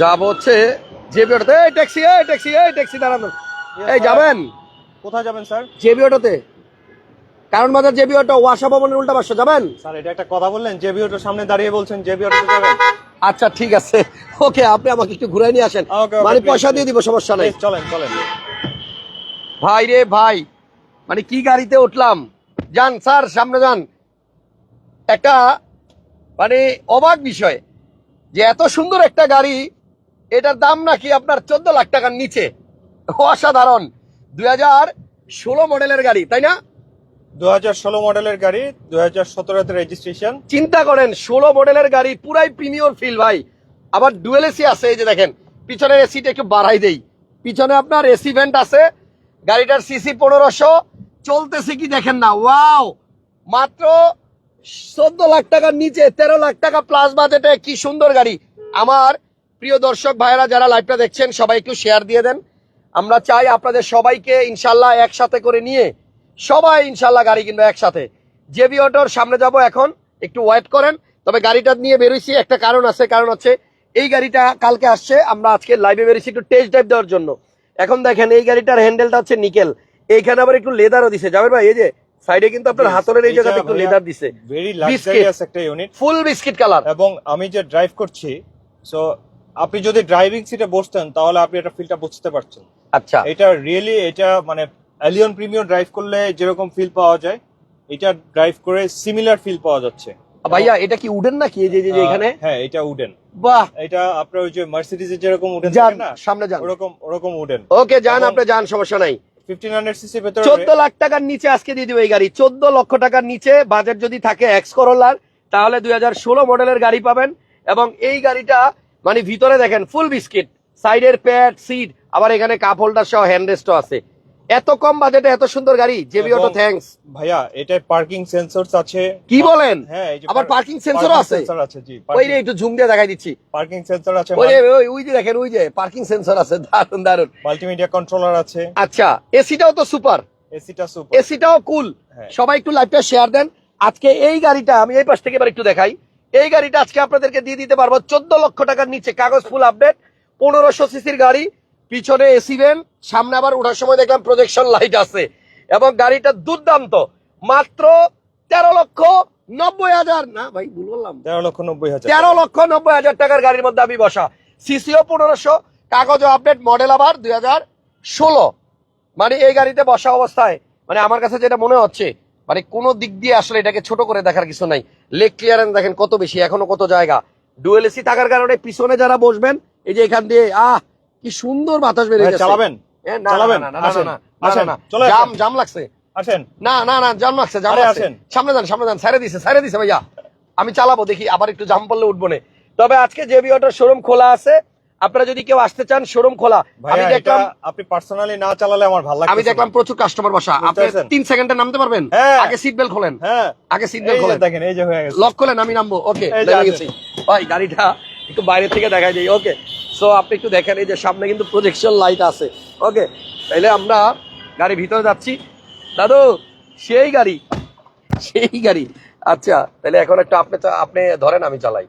যাব হচ্ছে জেবি অটোতে। এই ট্যাক্সি এই ট্যাক্সি এই ট্যাক্সি দাঁড়ানো। এই যাবেন? কোথায় যাবেন স্যার? জেবি অটোতে। কারণ বাজার জেবি অটো ওয়াসা ভবনের উল্টা পাশে যাবেন? স্যার এটা একটা কথা বললেন জেবি অটোর সামনে দাঁড়িয়ে বলছেন জেবি অটোতে যাবেন? আচ্ছা ঠিক আছে। ওকে আপনি আমাকে একটু ঘুরে নিয়ে আসেন। মানে পয়সা দিয়ে. দিব সমস্যা নাই। চলেন চলেন। ভাই রে ভাই মানে কি গাড়িতে উঠলাম? যান স্যার সামনে যান। একটা মানে অবাক বিষয় যে এত সুন্দর একটা গাড়ি এটার দাম নাকি আপনার চোদ্দ লাখ টাকার নিচে। অসাধারণ। দুই হাজার ষোলো মডেলের গাড়ি তাই না? দু হাজার ষোলো মডেলের গাড়ি দু হাজার সতেরোতে রেজিস্ট্রেশন চিন্তা করেন ষোলো মডেলের গাড়ি পুরাই প্রিমিয়র ফিল ভাই। আবার ডুয়েল এসি আছে এই যে দেখেন পিছনের এসিটা একটু বাড়াই দেই। পিছনে আপনার এসি ভেন্ট আছে গাড়িটার সিসি পনেরোশো। চলতেছে কি দেখেন না ওয়াও মাত্র চোদ্দ লাখ টাকার নিচে তেরো লাখ টাকা প্লাস বাজেটে কি সুন্দর গাড়ি। আমার প্রিয় দর্শক ভাইয়েরা যারা লাইভটা দেখছেন সবাই একটু শেয়ার দিয়ে দেন। আমরা চাই আপনাদের সবাইকে ইনশাল্লাহ একসাথে করে নিয়ে সবাই ইনশাল্লাহ গাড়ি কিনবে একসাথে। জেবি অটোর সামনে যাব এখন একটু ওয়েট করেন। তবে গাড়িটা নিয়ে বেরোইছি একটা কারণ আছে কারণ হচ্ছে এই গাড়িটা কালকে আসছে আমরা আজকে লাইভে বেরিয়েছি একটু টেস্ট ড্রাইভ দেওয়ার জন্য। এখন দেখেন এই গাড়িটার হ্যান্ডেলটা হচ্ছে নিকেল এইখানে আবার একটু লেদারও দিছে। যাবে ভাই এই যে সাইডে কিন্তু আপনার হাতলের এই জায়গাতে একটু লেদার দিছে। ভেরি লাক্সারিয়াস একটা ইউনিট ফুল বিস্কিট কালার এবং আমি যে ড্রাইভ করছি সো আপনি যদি ড্রাইভিং সিটে বসতেন তাহলে আপনি এটা ফিলটা বুঝতে পারছেন। আচ্ছা। এটা রিয়েলি এটা মানে অ্যালিয়ন প্রিমিয়ার ড্রাইভ করলে যেরকম ফিল পাওয়া যায় এটা ড্রাইভ করে সিমিলার ফিল পাওয়া যাচ্ছে। ভাইয়া এটা কি উডেন নাকি? এই যে যে- এখানে? হ্যাঁ এটা উডেন বাহ! এটা আপনার ওই যে মার্সিডিজ যেরকম উডেন থাকে না সামনে যান। ওরকম ওরকম উডেন ওকে যান আপনি যান সমস্যা নাই। ফিফটিন হান্ড্রেড সিসি ভেতরে চোদ্দ লাখ টাকার নিচে আজকে দিয়ে দিবে এই গাড়ি। চোদ্দ লক্ষ টাকার নিচে বাজেট যদি থাকে এক্স করোলার তাহলে দুই হাজার ষোলো মডেলের গাড়ি পাবেন। এবং এই গাড়িটা মানে ভিতরে দেখেন ফুল বিস্কিট সাইডের প্যাড সিট আবার এখানে কাপ হোল্ডার সহ হ্যান্ডরেস্টও আছে। এত কম বাজেটে এত সুন্দর গাড়ি জেবি অটো থ্যাঙ্কস ভাইয়া এটায় পার্কিং সেন্সরস আছে। কি বলেন? হ্যাঁ আবার parking sensor ও আছে? সেন্সর আছে জি ওই রে একটু ঝুম দিয়ে দেখাই দিচ্ছি। পার্কিং সেন্সর আছে ওই ওই ওই যে দেখেন ওই যে পার্কিং সেন্সর আছে দারুণ দারুণ মাল্টিমিডিয়া কন্ট্রোলার আছে। আচ্ছা এসিটাও তো সুপার এসিটা সুপার এসিটাও কুল। সবাই একটু লাইভটা শেয়ার দেন। আজকে এই গাড়িটা আমি এই পাশ থেকে এবার একটু দেখাই। এই গাড়িটা আজকে আপনাদেরকে দিয়ে দিতে পারব চোদ্দ লক্ষ টাকার নিচে কাগজ ফুল আপডেট পনেরোশো সিসির গাড়ি পিছনে এসি ভ্যান সামনে আবার ওঠার সময় দেখলাম প্রজেকশন লাইট আছে। এবং গাড়িটা দুর্দান্ত মাত্র তেরো লক্ষ নব্বই হাজার না ভাই ভুল বললাম। তেরো লক্ষ নব্বই হাজার তেরো লক্ষ নব্বই হাজার টাকার গাড়ির মধ্যে আমি বসা। সিসিও পনেরোশো কাগজ আপডেট মডেল আবার দুই হাজার ষোলো। মানে এই গাড়িতে বসা অবস্থায় মানে আমার কাছে যেটা মনে হচ্ছে মানে কোনো দিক দিয়ে আসলে এটাকে ছোট করে দেখার কিছু নাই। লেগ ক্লিয়ারেন্স দেখেন কত বেশি এখনও কত জায়গা। ডুয়েল এসি থাকার কারণে পিছনে যারা বসবেন এই যে এখান দিয়ে আহ কি সুন্দর বাতাস বেরিয়ে ভাই, চালাবেন। না, না, না, না, না, না, না, আসেন, না, না, চলে জাম আসেন। জাম লাগছে। আসেন। না না না জাম লাগছে জাম লাগছে। সামনে যান সামনে যান সাইরে দিছে সাইরে দিছে ভাইয়া। আমি চালাবো দেখি আবার একটু জাম পড়লে উঠবো না। তবে আজকে জেবি অটোর শোরুম খোলা আছে। আপনারা যদি কেউ আসতে চান শোরুম খোলা আমি দেখলাম আপনি পার্সোনালি না চালালে আমার ভালো লাগে আমি দেখলাম প্রচুর কাস্টমার বসা। আপনি বুঝতে পারছেন? তিন সেকেন্ডে নামতে পারবেন? হ্যাঁ। আগে সিট বেল্ট খোলেন। হ্যাঁ। আগে সিট এই বেল্ট যে খোলেন। দেখেন এই যে হয়ে গেছে। লক খোলেন আমি নামবো। ওকে আছে। গেছি। ভাই গাড়িটা একটু বাইরে থেকে দেখাই যাই ওকে সো আপনি একটু দেখেন এই যে সামনে কিন্তু প্রজেকশন লাইট আছে। ওকে তাইলে আমরা গাড়ি ভিতরে যাচ্ছি। দাদু সেই গাড়ি। সেই গাড়ি। আচ্ছা তাহলে এখন একটা আপনি আপনি ধরেন আমি চালাই।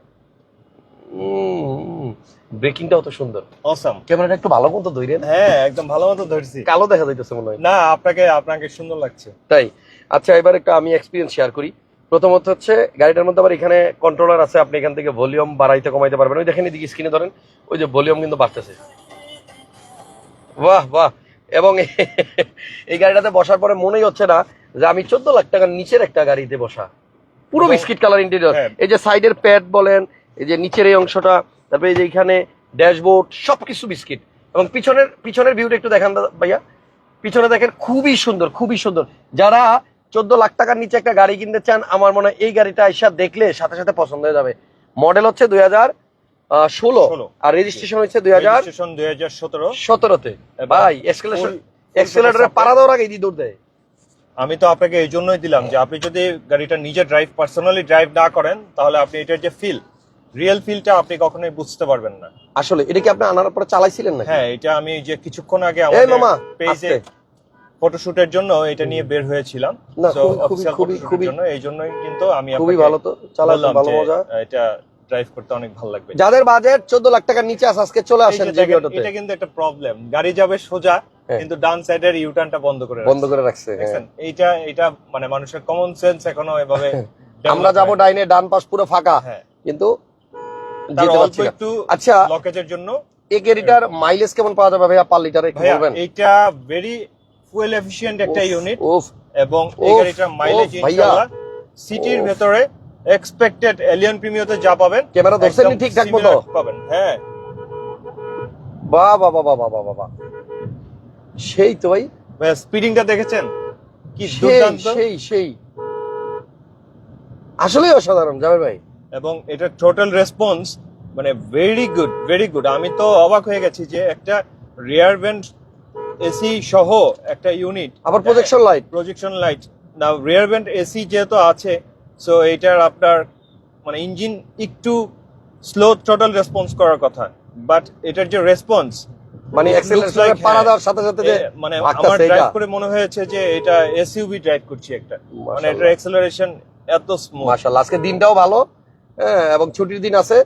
ব্রেকিংটাও তো সুন্দর। অসম ক্যামেরাটা একটু ভালো মতো ধরেন হ্যাঁ একদম ভালো মতো ধরছি। কালো দেখা যাইতেছে মনে হয়। না আপনাকে আপনাকে সুন্দর লাগছে। তাই। আচ্ছা এবার একটা আমি এক্সপিরিয়েন্স শেয়ার করি। প্রথমত হচ্ছে গাড়িটার মধ্যে আবার এখানে কন্ট্রোলার আছে আপনি এখান থেকে ভলিউম বাড়াইতে কমাইতে পারবেন। ওই দেখেন এদিকে স্ক্রিনে ধরেন ওই যে ভলিউম কিন্তু বাড়তেছে। বাহ বাহ। এবং এই গাড়িটাতে বসার পরে মনেই হচ্ছে না যে আমি চোদ্দ লাখ টাকার নিচের একটা গাড়িতে বসা। পুরো বিস্কিট কালার ইন্টেরিয়র হ্যাঁ। এই যে সাইডের প্যাড বলেন এই যে নিচের এই অংশটা তারপরে যে এখানে ড্যাশবোর্ড সবকিছু বিস্কিট। এবং পিছনের পিছনের ভিউটা একটু দেখান ভাইয়া। পিছনে দেখেন খুবই সুন্দর খুবই সুন্দর। যারা চোদ্দ লাখ টাকার নিচে একটা গাড়ি কিনতে চান আমার মনে হয় এই গাড়িটা আইসা দেখলে সাথে সাথে পছন্দ হয়ে যাবে। মডেল হচ্ছে দুই হাজার ষোলো। 16 আর রেজিস্ট্রেশন হচ্ছে দুই হাজার রেজিস্ট্রেশন দুই হাজার সতেরো। সতেরোতে। ভাই এক্সকেলেশন এক্সেলেটারে পাড়া দেওয়ার আগে দৌড় দেয়। আমি তো আপনাকে এই জন্যই দিলাম যে আপনি যদি গাড়িটা নিজে ড্রাইভ পার্সোনালি ড্রাইভ না করেন তাহলে আপনি এটার যে ফিল রিয়েল ফিলটা আপনি কখনোই বুঝতে পারবেন না। আসলে এটা কি আপনি আনার পরে চালাইছিলেন না হ্যাঁ এটা আমি যে কিছুক্ষণ আগে এই আমাদের মামা পেজে ফটোশুটের জন্য এটা নিয়ে বের হয়েছিলাম। না, খুবই- খুবই- খুবই- জন্য এই জন্যই কিন্তু আমি খুবই ভালো তো চালাতে ভালো মজা। এটা ড্রাইভ করতে অনেক ভালো লাগবে। যাদের বাজেট চোদ্দ লাখ টাকার নিচে আছে আজকে চলে আসেন যে অটোতে এটা কিন্তু একটা প্রবলেম গাড়ি যাবে সোজা হ্যাঁ। কিন্তু ডান সাইডের ইউটার্নটা বন্ধ করে বন্ধ করে রাখছে হ্যাঁ। এইটা এটা মানে মানুষের কমন সেন্স এখনও এভাবে আমরা যাব ডাইনে ডান পাশ পুরো ফাঁকা। হ্যাঁ। কিন্তু তার পারছি না। আচ্ছা লকেজের জন্য। এই গাড়িটার মাইলেজ কেমন পাওয়া যাবে ভাইয়া পার লিটারে একটু বলবেন। এইটা ভেরি ফুয়েল এফিশিয়েন্ট একটা ইউনিট এবং এই গাড়িটার মাইলেজ। ইনশাআল্লাহ সিটির ভেতরে এক্সপেক্টেড এলিয়ন প্রিমিয়াতে যা পাবেন ক্যামেরা ধরছেন একদম ঠিকঠাক মতো? পাবেন হ্যাঁ। বাহ বাহ বাহ বাহ বাহ বাহ বাহ সেই তো ভাই। স্পিডিংটা দেখেছেন? কি দুর্দান্ত। সেই সেই। আসলেই অসাধারণ যাবে ভাই। এবং এটা টোটাল রেসপন্স মানে ভেরি গুড ভেরি গুড আমি তো অবাক হয়ে গেছি যে একটা রিয়ার ভেন্ট এসি সহ একটা ইউনিট আবার প্রজেকশন লাইট প্রজেকশন লাইট না রিয়ার ভেন্ট এসি যেহেতু আছে সো এটার আপনার মানে ইঞ্জিন একটু স্লো টোটাল রেসপন্স করার কথা। বাট এটার যে রেসপন্স মানে পাড়া হ্যাঁ, দেওয়ার সাথে সাথে যে মানে আমার ড্রাইভ করে মনে হয়েছে যে এটা এসইউভি ড্রাইভ করছি একটা। মানে। এটার অ্যাক্সেলারেশন এত স্মুথ মাশাআল্লাহ আজকে দিনটাও ভালো। হ্যাঁ এবং ছুটির দিন আছে।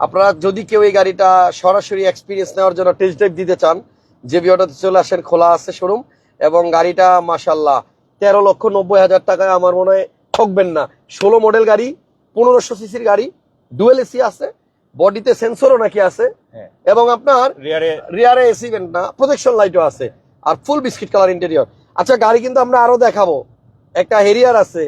আপনারা যদি কেউ এই গাড়িটা সরাসরি এক্সপিরিয়েন্স নেওয়ার জন্য টেস্ট ড্রাইভ দিতে চান যে অটোতে চলে আসেন খোলা আছে শোরুম এবং গাড়িটা মাশাল্লাহ তেরো লক্ষ নব্বই হাজার টাকায় আমার মনে হয় ঠকবেন না। ষোলো মডেল গাড়ি পনেরোশো সিসির গাড়ি ডুয়েল এসি আছে বডিতে সেন্সরও নাকি আছে হ্যাঁ। এবং আপনার রিয়ারে এসি না প্রোটেকশন লাইটও আছে আর ফুল বিস্কিট কালার ইন্টেরিয়র আচ্ছা গাড়ি কিন্তু আমরা আরও দেখাবো। একটা হেরিয়ার আছে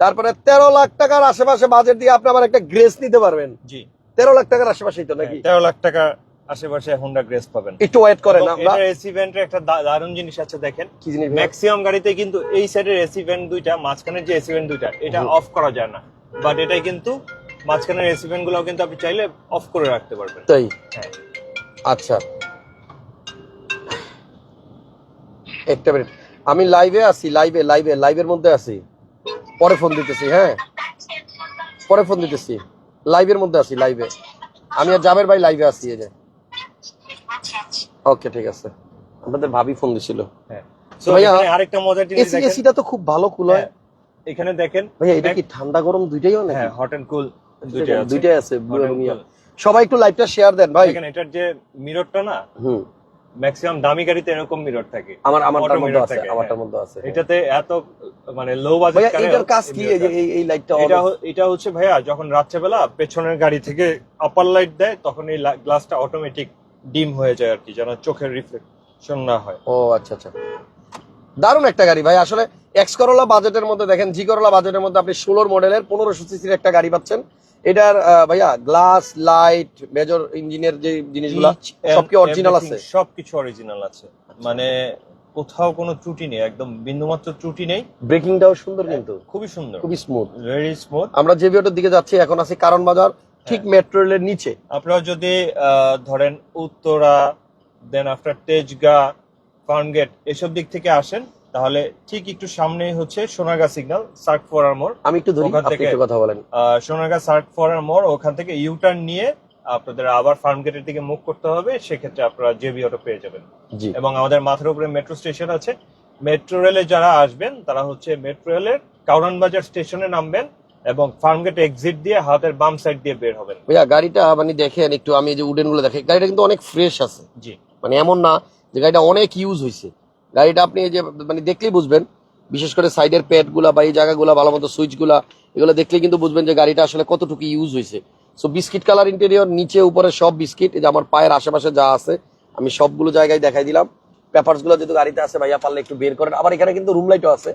তারপরে তেরো লাখ টাকার আশেপাশে বাজেট দিয়ে আপনি আবার একটা গ্রেস নিতে পারবেন। জি। তেরো লাখ টাকার আশেপাশেই তো নাকি? তেরো লাখ টাকা আশেপাশে হোন্ডা গ্রেস পাবেন। একটু ওয়েট করেন আমরা এসি ভেন্টের একটা দারুণ জিনিস আছে দেখেন। ম্যাক্সিমাম গাড়িতে কিন্তু এই সাইডের এসি ভেন্ট দুইটা মাঝখানের যে এসি ভেন্ট দুইটা এটা অফ করা যায় না। বাট এটাই কিন্তু মাঝখানের এসি ভেন্টগুলো কিন্তু আপনি চাইলে অফ করে রাখতে পারবেন। তাই? হ্যাঁ। আচ্ছা। একটা মিনিট আমি লাইভে আছি লাইভে লাইভে লাইভের মধ্যে আছি। পরে ফোন দিতেছি হ্যাঁ? পরে ফোন দিতেছি। লাইভের মধ্যে আছি লাইভে আমি আর জাবের ভাই লাইভে আছি এই যে। ওকে ঠিক আছে। আপনাদের ভাবি ফোন দিছিল। হ্যাঁ। ভাইয়া, আরেকটা মজার জিনিস এসি এসিটা তো খুব ভালো কুল হয়। হ্যাঁ, এখানে দেখেন ভাইয়া এটা কি ঠান্ডা গরম দুইটাই হয় নাকি? হ্যাঁ হট এন্ড কুল দুইটাই আছে দুইটাই আছে। সবাই একটু লাইভটা শেয়ার দেন ভাই। এখানে এটার যে মিররটা না হুম। ম্যাক্সিমাম দামি গাড়িতে এরকম মিরর থাকে। আমার আমারটার মধ্যে আছে আমারটার হ্যাঁ। মধ্যে আছে এটাতে এত মানে লো বাজেট ভাইয়া এটার কাজ কি? এই যে এই- এই লাইটটা এটা এটা হচ্ছে ভাইয়া যখন রাত্রেবেলা পেছনের গাড়ি থেকে আপার লাইট দেয় তখন এই গ্লাসটা অটোমেটিক ডিম হয়ে যায় আর কি যেন চোখের রিফ্লেকশন না হয়। ও আচ্ছা আচ্ছা। দারুণ একটা গাড়ি ভাই আসলে এক্স করোলা বাজেটের মধ্যে দেখেন জি করোলা বাজেটের মধ্যে আপনি ষোলোর মডেলের পনেরোশো সিসির একটা গাড়ি পাচ্ছেন। এটার ভাইয়া গ্লাস লাইট মেজর ইঞ্জিনের যে জিনিসগুলা সব কি অরিজিনাল আছে? সবকিছু অরিজিনাল আছে। মানে কোথাও কোনো ত্রুটি নেই একদম বিন্দুমাত্র ত্রুটি নেই। ব্রেকিংটাও সুন্দর কিন্তু। খুবই সুন্দর। খুবই স্মুথ ভেরি স্মুথ আমরা যে বিওটার দিকে যাচ্ছি এখন আছি কারণ বাজার ঠিক মেট্রো রেলের নিচে। আপনারা যদি আহ, ধরেন উত্তরা দেন আফটার তেজগা ফার্মগেট এসব দিক থেকে আসেন তাহলে ঠিক একটু সামনেই হচ্ছে সোনাগা সিগন্যাল সার্ক ফরার মোড় আমি একটু ধরি আপনি থেকে- একটু কথা বলেন। সোনাগা সার্ক ফরার মোড় ওখান থেকে ইউটার্ন নিয়ে আপনাদের আবার ফার্ম গেটের দিকে মুভ করতে হবে সেক্ষেত্রে আপনারা জেবি অটো পেয়ে যাবেন। জি। এবং আমাদের মাথার উপরে মেট্রো স্টেশন আছে। মেট্রো রেলে যারা আসবেন তারা হচ্ছে মেট্রো রেলের কাউরান বাজার স্টেশনে নামবেন এবং ফার্ম গেট এক্সিট দিয়ে হাতের বাম সাইড দিয়ে বের হবেন। ভাইয়া গাড়িটা মানে দেখেন একটু আমি এই যে উডেনগুলো দেখি গাড়িটা কিন্তু অনেক ফ্রেশ আছে। জি। মানে এমন না যে গাড়িটা অনেক ইউজ হয়েছে গাড়িটা আপনি যে মানে দেখলেই বুঝবেন, বিশেষ করে সাইডের প্যাডগুলা বা এই জায়গাগুলা ভালো মতো সুইচগুলা এগুলো দেখলেই কিন্তু বুঝবেন যে গাড়িটা আসলে কতটুকু ইউজ হয়েছে। সো বিস্কিট কালার ইন্টেরিয়র নিচে, উপরে সব বিস্কিট যে আমার পায়ের আশেপাশে যা আছে, আমি সবগুলো জায়গায় দেখাই দিলাম। পেপারসগুলো যেহেতু গাড়িতে আছে, ভাইয়া পারলে একটু বের করেন। আবার এখানে কিন্তু রুম লাইটও আছে।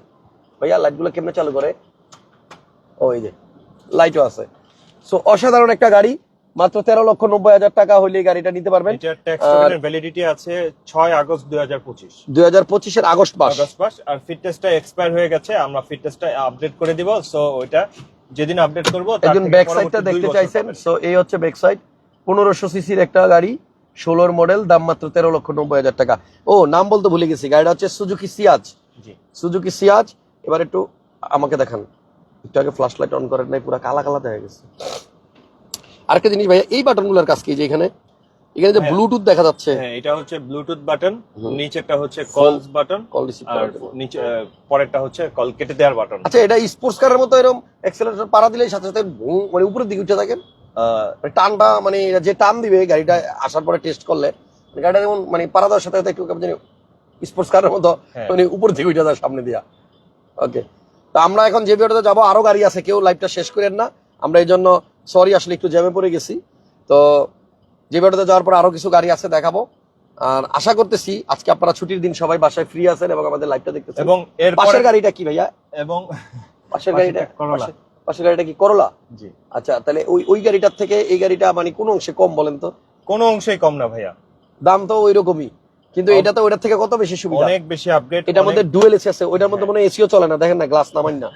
ভাইয়া লাইটগুলো কেমনে চালু করে? ও, এই যে লাইটও আছে। সো অসাধারণ একটা গাড়ি। মাত্র তেরো লক্ষ নব্বই হাজার টাকা হলে গাড়িটা নিতে পারবেন। ভ্যালিডিটি আছে ছয় আগস্ট দুই হাজার পঁচিশ। দুই হাজার পঁচিশের আগস্ট মাস। আগস্ট মাস আর ফিটনেসটা এক্সপায়ার হয়ে গেছে আমরা ফিটনেসটা আপডেট করে দিব সো ওইটা যেদিন আপডেট করব একজন ব্যাক সাইডটা দেখতে চাইছেন সো এই হচ্ছে ব্যাক সাইড পনেরোশো সিসির একটা গাড়ি ষোলোর মডেল দাম মাত্র তেরো লক্ষ নব্বই হাজার টাকা। ও নাম বলতে ভুলে গেছি গাড়িটা হচ্ছে সুজুকি সিয়াজ সুজুকি সিয়াজ এবার একটু আমাকে দেখান। একটু আগে ফ্ল্যাশ লাইট অন করেন নাই পুরো কালা কালা দেখা গেছে। আরেকটা জিনিস ভাইয়া এই বাটনগুলোর কাজ কি যে এখানে? এখানে যে হ্যাঁ। ব্লুটুথ দেখা যাচ্ছে। হ্যাঁ এটা হচ্ছে ব্লুটুথ বাটন। নিচেরটা হচ্ছে কলস বাটন কল রিসিভ আর নিচে পরেরটা হচ্ছে কল কেটে দেওয়ার বাটন আচ্ছা এটা স্পোর্টস কারের মতো এরকম অ্যাক্সেলারেটর পাড়া দিলে সাথে সাথে মানে উপরের দিকে উঠে থাকেন? মানে টানটা মানে যে টান দিবে গাড়িটা আসার পরে টেস্ট করলে গাড়িটা যেমন মানে পাড়া দেওয়ার সাথে সাথে একটু জানি স্পোর্টস কারের মতো হ্যাঁ। মানে উপর দিকে উঠে যায় সামনে দিয়া। ওকে তো আমরা এখন যে ভিডিওতে যাব আরও গাড়ি আছে কেউ লাইভটা শেষ করেন না। আমরা এই জন্য সরি আসলে একটু জ্যামে পড়ে গেছি। তো যে ভিডিওতে যাওয়ার পর আরও কিছু গাড়ি আছে দেখাবো। আর আশা করতেছি আজকে আপনারা ছুটির দিন সবাই বাসায় ফ্রি আছেন এবং আমাদের লাইভটা দেখতেছেন। এবং এরপরে পাশের গাড়িটা কি ভাইয়া? এবং পাশের গাড়িটা করলা। পাশের গাড়িটা কি করলা জি। আচ্ছা তাহলে ওই ওই গাড়িটার থেকে এই গাড়িটা মানে কোন অংশে কম বলেন তো? কোনো অংশেই কম না ভাইয়া। দাম তো ওই রকমই কিন্তু এটা তো ওইটার থেকে কত বেশি সুবিধা? অনেক বেশি আপডেট এটার মধ্যে ডুয়েল এসি আছে ওইটার মধ্যে মনে এসিও চলে না। দেখেন না গ্লাস নামাই না।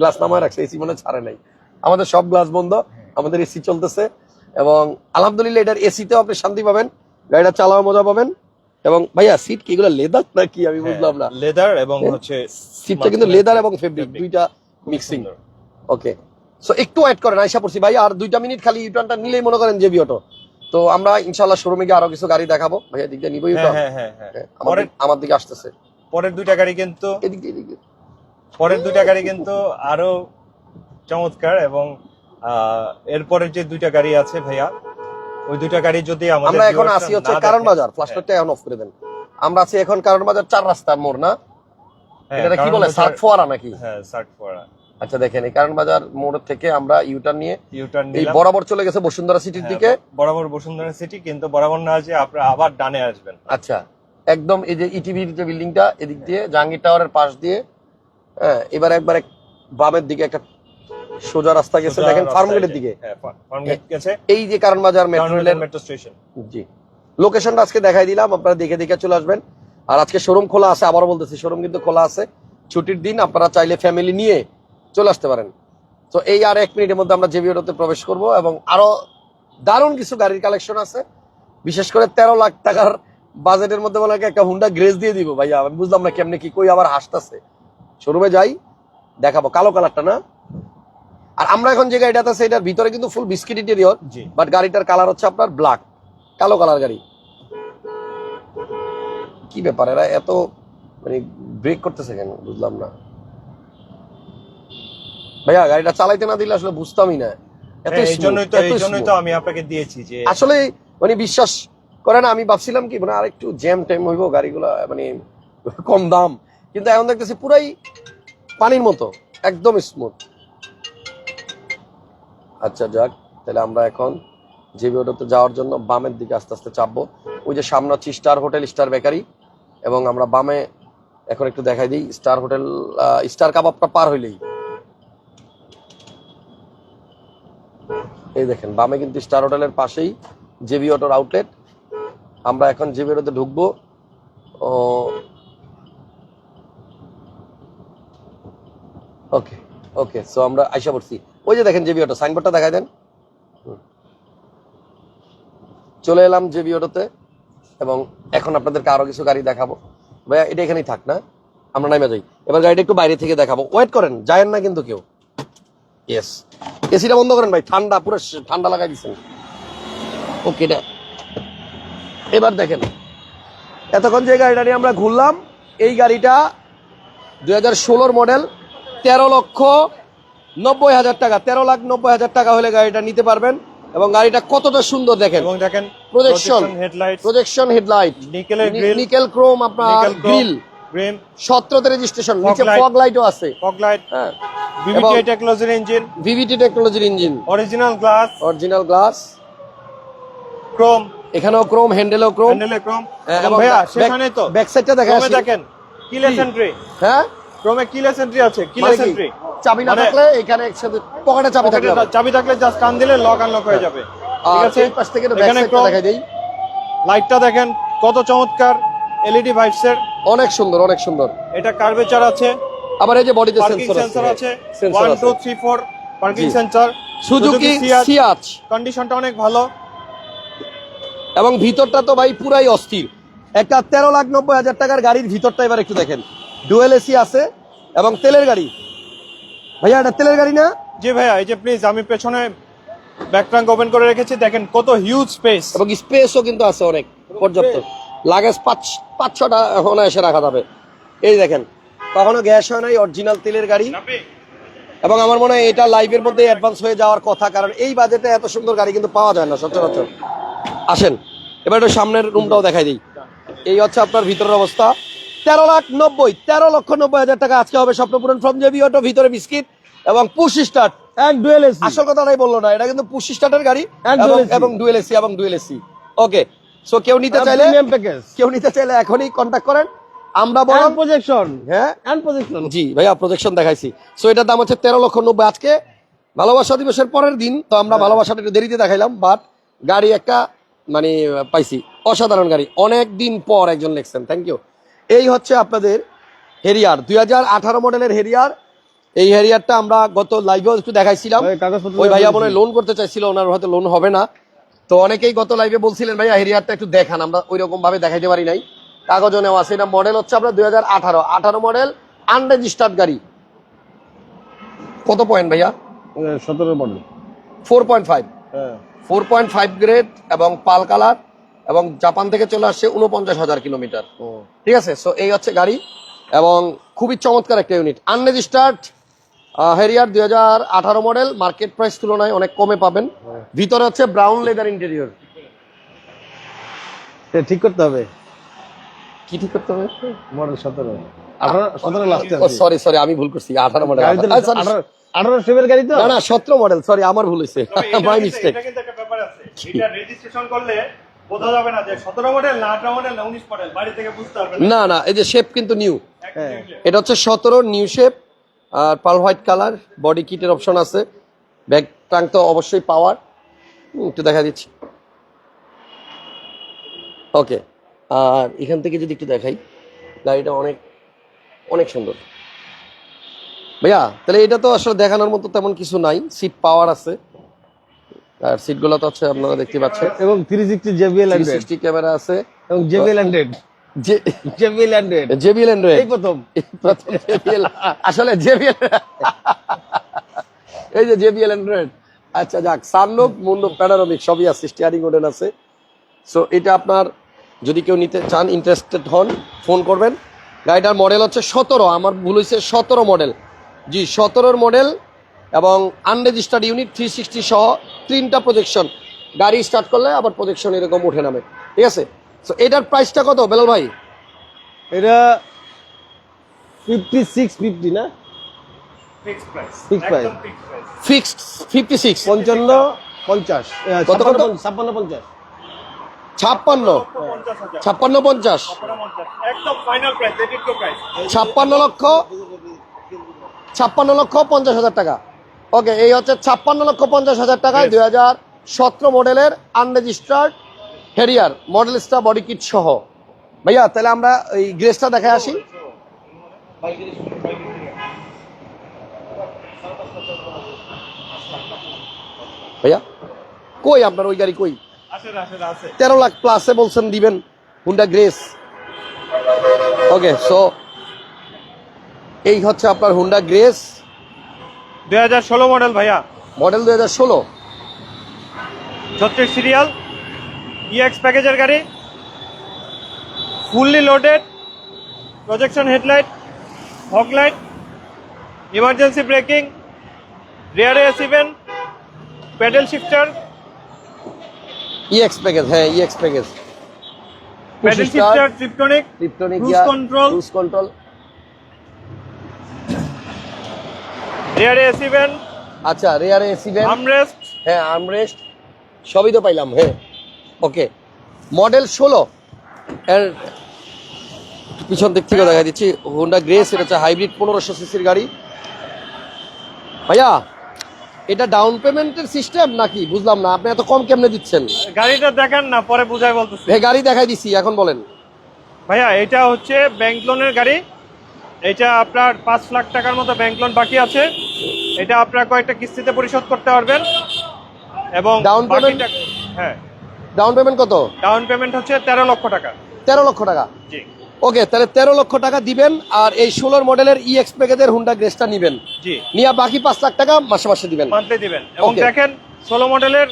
গ্লাস নামায় রাখছে এসি মনে হয় ছাড়ে নাই। আমাদের সব গ্লাস বন্ধ আমাদের এসি চলতেছে এবং আলহামদুলিল্লাহ এটার এসিতেও আপনি শান্তি পাবেন গাড়িটা চালাও মজা পাবেন এবং ভাইয়া সিট কি এগুলো লেদার নাকি? আমি বুঝলাম না। লেদার এবং হ্যাঁ। হচ্ছে সিটটা কিন্তু লেদার এবং ফেব্রিক দুইটা মিক্সিং ওকে সো একটু ওয়েট করেন আইসা পড়ছি। ভাই আর দুইটা মিনিট খালি ইউটার্নটা নিলেই মনে করেন জেবি অটো তো আমরা ইনশাল্লাহ শোরুমে গিয়ে আরও কিছু গাড়ি দেখাবো। ভাইয়া দিক দিয়ে নিবো হ্যাঁ হ্যাঁ হ্যাঁ হ্যাঁ। হ্যাঁ, আমার দিক- আসতেছে। পরের দুইটা গাড়ি কিন্তু। পরের দুইটা গাড়ি কিন্তু আরও চমৎকার এবং আহ, এরপরের যে দুইটা গাড়ি আছে ভাইয়া ওই দুইটা গাড়ি যদি আমাদের আমরা এখন আসি হচ্ছে কারণ বাজার ফ্লাশলাইটটা এখন অফ করে দেন। আমরা আছি এখন কারণ বাজার চার রাস্তার মোড় না? হ্যাঁ, এটা কি বলে সাত ফোয়ারা নাকি? হ্যাঁ সার্ট ফোয়ারা আচ্ছা দেখেন এই কারণ বাজার মোড় থেকে আমরা ইউটার্ন নিয়ে ইউটার্ন এই নিলাম। বরাবর চলে গেছে বসুন্ধরা সিটির হ্যাঁ, দিকে। বরাবর বসুন্ধরা সিটি কিন্তু বরাবর না যে আপনারা আবার ডানে আসবেন। আচ্ছা একদম এই যে ইটিভির যে বিল্ডিংটা এদিক দিয়ে জাহাঙ্গীর টাওয়ারের পাশ দিয়ে হ্যাঁ এবার একবার বামের দিকে একটা সোজা রাস্তা গেছে দেখেন রাস্তায় ফার্মগেটের দিকে। হ্যাঁ এই যে কারণ বাজার মেট্রো রেলের মেট্রো স্টেশন জি। লোকেশনটা আজকে দেখাই দিলাম আপনারা দেখে দেখে চলে আসবেন। আর আজকে শোরুম খোলা আছে আবারও বলতেছি শোরুম কিন্তু খোলা আছে। ছুটির দিন আপনারা চাইলে ফ্যামিলি নিয়ে চলে আসতে পারেন। তো এই আর এক মিনিটের মধ্যে আমরা জেবিওতে প্রবেশ করব এবং আরও দারুণ কিছু গাড়ির কালেকশন আছে। বিশেষ করে তেরো লাখ টাকার বাজেটের মধ্যে বলে একটা হুন্ডা গ্রেস দিয়ে দিব। ভাইয়া আমি বুঝলাম না কেমনে কি কই আবার হাসতেছে। শোরুমে যাই দেখাবো। কালো কালারটা না? আর আমরা এখন যে গাড়িটা আছে এটার ভিতরে কিন্তু ফুল বিস্কিট ইন্টেরিয়র বাট গাড়িটার কালার হচ্ছে আপনার ব্ল্যাক কালো কালার গাড়ি। কি ব্যাপার এরা এত মানে ব্রেক করতেছে কেন? বুঝলাম না। ভাইয়া গাড়িটা চালাইতে না দিলে আসলে বুঝতামই না। এত হ্যাঁ, জন্যই তো আমি আপনাকে দিয়েছি যে আসলে মানে বিশ্বাস করে না আমি ভাবছিলাম কি মানে আর একটু জ্যাম টাইম হইব গাড়িগুলো মানে কম দাম। কিন্তু এখন দেখতেছি পুরাই পানির মতো একদম স্মুথ আচ্ছা যাক, তাহলে আমরা এখন জিবি অটোতে যাওয়ার জন্য বামের দিকে আস্তে আস্তে চাপবো। ওই যে সামনে হচ্ছে স্টার হোটেল স্টার বেকারি এবং আমরা বামে এখন একটু দেখাই দিই স্টার হোটেল স্টার কাবাবটা পার হইলেই। এই দেখেন, বামে কিন্তু স্টার হোটেলের পাশেই জেবি অটোর আউটলেট আমরা এখন জেবি অটোতে ঢুকবো। ওকে ওকে সো আমরা আইসা পড়ছি। ওই যে দেখেন জেবি অটো সাইনবোর্ডটা দেখাই দেন। চলে এলাম জেবি অটোতে এবং এখন আপনাদেরকে আরও কিছু গাড়ি দেখাবো। ভাইয়া, এটা এখানেই থাক না, আমরা নামে যাই। এবার গাড়িটা একটু বাইরে থেকে দেখাবো। ওয়েট করেন, যায়েন না কিন্তু কেউ। ইয়েস এসিটা বন্ধ করেন ভাই, ঠান্ডা, পুরো ঠান্ডা লাগাই দিচ্ছেন। ওকে এটা এবার দেখেন, এতক্ষণ যে গাড়িটা নিয়ে আমরা ঘুরলাম, এই গাড়িটা দুই হাজার মডেল তেরো লক্ষ নব্বই হাজার টাকা তেরো লাখ নব্বই হাজার টাকা হলে গাড়িটা নিতে পারবেন এবং গাড়িটা কতটা সুন্দর দেখেন। এবং দেখেন Projection. হেডলাইট প্রজেকশন হেডলাইট নিকেলের গ্রিল নিকেল ক্রোম আপনার গ্রিল গ্রিল সতেরোতে রেজিস্ট্রেশন নিচে ফগ লাইটও আছে। ফগ লাইট হ্যাঁ। এবং- টেকনোলজির ইঞ্জিন ভিভিটি টেকনোলজির engine original glass original glass chrome এখানেও ক্রোম হ্যান্ডেলও ক্রোম হ্যান্ডেলে ক্রোম হ্যাঁ, এবং ভাইয়া সেখানে তো ব্যাক সাইডটা দেখা ক্রোমে দেখেন কিলেস এন্ট্রি হ্যাঁ? ক্রোমে কিলেস এন্ট্রি আছে। কিলেস কি? এন্ট্রি চাবি না মানে- থাকলে এখানে একসাথে পকেটে চাবি থাকলে চাবি থাকলে জাস্ট টান দিলে লক আনলক হয়ে যাবে। ঠিক আছে? এই পাশ থেকে এখানে দেখা দেই। লাইটটা দেখেন কত চমৎকার এলইডি ভাইবস এর অনেক সুন্দর অনেক সুন্দর। এটা কার্ভেচার আছে। আবার এই যে বডিতে সেন্সর আছে। আছে। সেন্সর 1 আছে। 2 3 4 পার্কিং সেন্সর সুজুকি সিয়াজ কন্ডিশনটা অনেক ভালো। এবং ভিতরটা তো ভাই পুরাই অস্থির। একটা তেরো লাখ নব্বই হাজার টাকার গাড়ির ভিতরটা এবার একটু দেখেন। ডুয়েল এসি আছে এবং তেলের গাড়ি। ভাইয়া এটা তেলের গাড়ি না? জি ভাইয়া এই যে প্লিজ আমি পেছনে ব্যাক ট্রাঙ্ক ওপেন করে রেখেছি দেখেন কত হিউজ স্পেস এবং স্পেসও কিন্তু আছে অনেক পর্যাপ্ত। লাগেজ পাঁচ পাঁচ ছটা এখন এসে রাখা যাবে। এই দেখেন কখনো গ্যাস হয় নাই অরিজিনাল তেলের গাড়ি। এবং আমার মনে হয় এটা লাইভের মধ্যে অ্যাডভান্স হয়ে যাওয়ার কথা কারণ এই বাজেটে এত সুন্দর গাড়ি কিন্তু পাওয়া যায় না সচরাচর। আসেন এবার একটু সামনের রুমটাও দেখাই দিই। এই হচ্ছে আপনার ভিতরের অবস্থা। তেরো লাখ নব্বই তেরো লক্ষ নব্বই হাজার টাকা আজকে হবে স্বপ্নপূরণ ফ্রম জেবি অটো ভিতরে বিস্কিট এবং পুশ স্টার্ট। আসল কথাটাই বলল না এটা কিন্তু পুশ স্টার্টের গাড়ি এবং- ডুয়েল এসি এবং ডুয়েল এসি ওকে সো কেউ নিতে চাইলে কেউ নিতে চাইলে এখনই কন্ট্যাক্ট করেন। আমরা বরং প্রজেকশন হ্যাঁ? এন্ড প্রজেকশন জি ভাইয়া প্রজেকশন দেখাইছি। সো এটার দাম হচ্ছে তেরো লক্ষ নব্বই আজকে। ভালোবাসা দিবসের পরের দিন তো আমরা ভালোবাসাটা একটু দেরিতে দেখাইলাম বাট গাড়ি একটা মানে পাইছি। অসাধারণ গাড়ি। অনেক দিন পর একজন লেখছেন থ্যাংক ইউ এই হচ্ছে আপনাদের হেরিয়ার দুই হাজার আঠারো মডেলের হেরিয়ার এই হেরিয়ারটা আমরা গত লাইভেও একটু দেখাইছিলাম। ওই ভাইয়া মনে লোন করতে চাইছিল ওনার হয়তো লোন হবে না। তো অনেকেই গত লাইভে বলছিলেন ভাইয়া হেরিয়ারটা একটু দেখান আমরা ওই রকম ভাবে দেখাইতে পারি নাই। কাগজও নেওয়া আছে। এটা মডেল হচ্ছে আপনার দুই হাজার আঠারো। আঠারো মডেল আনরেজিস্টার্ড গাড়ি। কত পয়েন্ট ভাইয়া? সতেরো model four point five four point five grade এবং পাল কালার। এবং জাপান থেকে চলে আসছে উনপঞ্চাশ হাজার কিলোমিটার। ও ঠিক আছে? সো এই হচ্ছে গাড়ি এবং খুবই চমৎকার একটা ইউনিট আনরেজিস্টার্ড হেরিয়ার দুই হাজার আঠারো মডেল মার্কেট প্রাইস তুলনায় অনেক কমে পাবেন। ভিতরে হচ্ছে ব্রাউন লেদার ইন্টেরিয়র এটা ঠিক করতে হবে। কি ঠিক করতে হবে? মডেল সতেরো। সরি সরি আমি ভুল করছি। আঠারো মডেল আঠারো গাড়ি তো? না না সতেরো মডেল সরি আমার ভুল হয়েছে। মাই মিস্টেক এটা কিন্তু একটা ব্যাপার আছে। এটা রেজিস্ট্রেশন করলে বোঝা যাবে না যে সতেরো মডেল না আঠারো মডেল না উনিশ মডেল বাড়ি থেকে বুঝতে পারবে না। না এই যে শেপ কিন্তু নিউ এটা হচ্ছে সতেরো নিউ শেপ আর পাল হোয়াইট কালার বডি কিটের অপশন আছে। ব্যাগ ট্যাঙ্ক তো অবশ্যই পাওয়ার একটু দেখা দিচ্ছি। ওকে আর এখান থেকে যদি একটু দেখাই গাড়িটা অনেক অনেক সুন্দর। ভাইয়া তাহলে এটা তো আসলে দেখানোর মতো তেমন কিছু নাই। সিট পাওয়ার আছে। আর সিটগুলো তো হচ্ছে আপনারা দেখতে পাচ্ছেন। এবং three sixty JBL hundred sixty camera আছে। এবং হান্ড্রেড যে জেবিএল হান্ড্রেড জেবিএল অ্যান্ড্রয়েড এই প্রথম। প্রথম JBL আসলে জেবিএল এই যে জেবিএল অ্যান্ড্রয়েড আচ্ছা যাক সানলুক মুন্ডু প্যানারোমিক সবই আছে স্টিয়ারিং ওডেন আছে। সো এটা আপনার যদি কেউ নিতে চান ইন্টারেস্টেড হন ফোন করবেন। গাড়িটার মডেল হচ্ছে সতেরো আমার ভুল হয়েছে সতেরো মডেল জি সতেরোর মডেল এবং আনরেজিস্টার্ড ইউনিট থ্রি সিক্সটি সহ তিনটা প্রজেকশন গাড়ি স্টার্ট করলে আবার প্রজেকশন এরকম উঠে নামে। ঠিক আছে? সো এটার প্রাইসটা কত বেলাল ভাই? এটা ফিফটি সিক্স ফিফটি না? Fixed price Fixed price. একদম ফিক্সড ফিফটি সিক্স পঞ্চান্ন পঞ্চাশ। কত, ছাপ্পান্ন কত? পঞ্চাশ, ছাপ্পান্ন পঞ্চাশ। ছাপ্পান্ন। পঞ্চাশ। ছাপ্পান্ন লক্ষ ছাপ্পান্ন লক্ষ পঞ্চাশ হাজার টাকা। ওকে এই হচ্ছে ছাপ্পান্ন লক্ষ পঞ্চাশ হাজার টাকায় দুই হাজার সতেরো মডেলের unregistered Harrier model star body kit সহ। ভাইয়া তাহলে আমরা এই গ্রেসটা দেখে আসি। ভাইয়া কই আপনার ওই গাড়ি কই? তেরো লাখ প্লাসে বলছেন দিবেন। হুন্ডা গ্রেস ওকে সো এই হচ্ছে আপনার হুন্ডা গ্রেস দুই হাজার ষোলো মডেল ভাইয়া। মডেল দুই হাজার ষোলো। ছত্রিশ সিরিয়াল ইএক্স প্যাকেজের গাড়ি fully loaded projection headlight fog light emergency braking rear AC vent paddle shifter EX package হ্যাঁ EX package paddle shifter tiptronic electronic Cruise control. Cruise control rear AC vent আচ্ছা রেয়ারে AC vent armrest হ্যাঁ armrest সবই তো পাইলাম হ্যাঁ। ওকে। Model ষোলো। এর পিছন দিক থেকে দেখা দিচ্ছি। হোন্ডা গ্রেস এটা হচ্ছে হাইব্রিড পনেরোশো সিসির গাড়ি। ভাইয়া এটা ডাউন পেমেন্টের সিস্টেম নাকি? বুঝলাম না। আপনি এত কম কেমনে দিচ্ছেন? গাড়িটা দেখেন না পরে বুঝাই বলতেছি। গাড়ি দেখাই দিছি এখন বলেন। ভাইয়া এটা হচ্ছে ব্যাংক লোনের গাড়ি। এটা আপনার পাঁচ লাখ টাকার মতো ব্যাংক লোন বাকি আছে। এটা আপনার কয়েকটা কিস্তিতে পরিশোধ করতে পারবেন। এবং payment? বাকিটা- হ্যাঁ। ডাউন পেমেন্ট কত? ডাউন পেমেন্ট হচ্ছে তেরো লক্ষ টাকা। তেরো লক্ষ টাকা? জি। ওকে তাহলে তেরো লক্ষ টাকা দিবেন আর এই ষোলোর মডেলের ইএক্স প্যাকেজের হুন্ডা গ্রেসটা নিবেন। জি। নিয়ে বাকি পাঁচ লাখ টাকা মাসে মাসে দিবেন। মান্থলি দিবেন। এবং দেখেন ষোলো মডেলের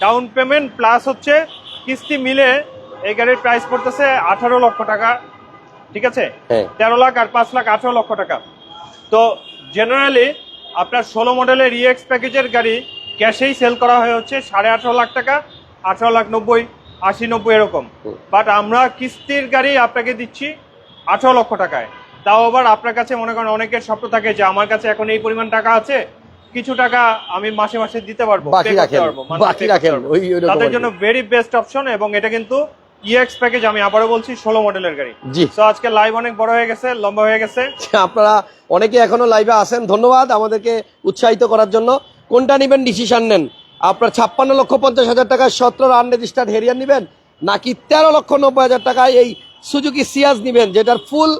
ডাউন পেমেন্ট প্লাস হচ্ছে কিস্তি মিলে এই গাড়ির প্রাইস পড়তেছে আঠারো লক্ষ টাকা। ঠিক আছে? হ্যাঁ। তেরো লাখ আর পাঁচ লাখ আঠারো লক্ষ টাকা। তো জেনারেলি আপনার ষোলো মডেলের ইএক্স প্যাকেজের গাড়ি ক্যাশেই সেল করা হয়ে হচ্ছে সাড়ে আঠারো লাখ টাকা আঠারো লাখ নব্বই আশি নব্বই এরকম। বাট আমরা কিস্তির গাড়ি আপনাকে দিচ্ছি আঠারো লক্ষ টাকায়। তাও আবার আপনার কাছে মনে করেন অনেকের স্বপ্ন থাকে যে আমার কাছে এখন এই পরিমাণ টাকা আছে কিছু টাকা আমি মাসে মাসে দিতে পারব রকম তাদের জন্য ভেরি বেস্ট অপশন এবং এটা কিন্তু ইএক্স প্যাকেজ আমি আবারও বলছি ষোলো মডেলের গাড়ি। জি। তো আজকে লাইভ অনেক বড় হয়ে গেছে লম্বা হয়ে গেছে। আপনারা অনেকে এখনও লাইভে আসেন ধন্যবাদ আমাদেরকে উৎসাহিত করার জন্য। কোনটা নেবেন ডিসিশন নেন। আপনার ছাপ্পান্ন লক্ষ পঞ্চাশ হাজার টাকায় সতেরো আনরেজিস্টার্ড হেরিয়ার নেবেন নাকি তেরো লক্ষ নব্বই হাজার টাকায় এই সুজুকি সিয়াজ নেবেন যেটার ফুল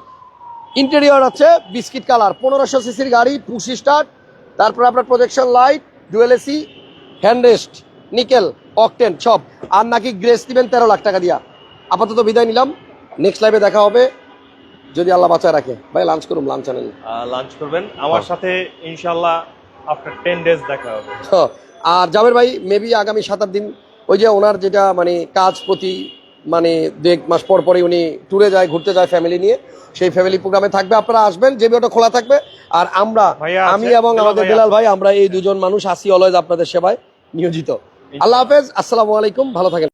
ইন্টেরিয়র আছে বিস্কিট কালার পনেরোশো সিসির গাড়ি পুশি স্টার্ট তারপর আপনার projection light dual AC handrest nickel octane সব। আর নাকি গ্রেস নেবেন তেরো লাখ টাকা দিয়া। আপাতত বিদায় নিলাম। নেক্সট লাইভে দেখা হবে। যদি আল্লাহ বাঁচায় রাখে। ভাই লাঞ্চ করুন লাঞ্চ আনেন লাঞ্চ করবেন। আমার সাথে ইনশাল্লাহ আফটার টেন ডেজ দেখা হবে। আর জাবের ভাই মেবি আগামী সাত আট দিন ওই যে ওনার যেটা মানে কাজ প্রতি মানে দু এক মাস পর পরে উনি ট্যুরে যায় ঘুরতে যায় ফ্যামিলি নিয়ে সেই ফ্যামিলি প্রোগ্রামে থাকবে। আপনারা আসবেন যে ওটা খোলা থাকবে। আর আমরা আমি এবং আমাদের বেলাল ভাই আমরা এই দুজন মানুষ আসি অলওয়েজ আপনাদের সেবায় নিয়োজিত। আল্লাহ হাফেজ আসসালামু আলাইকুম ভালো থাকেন।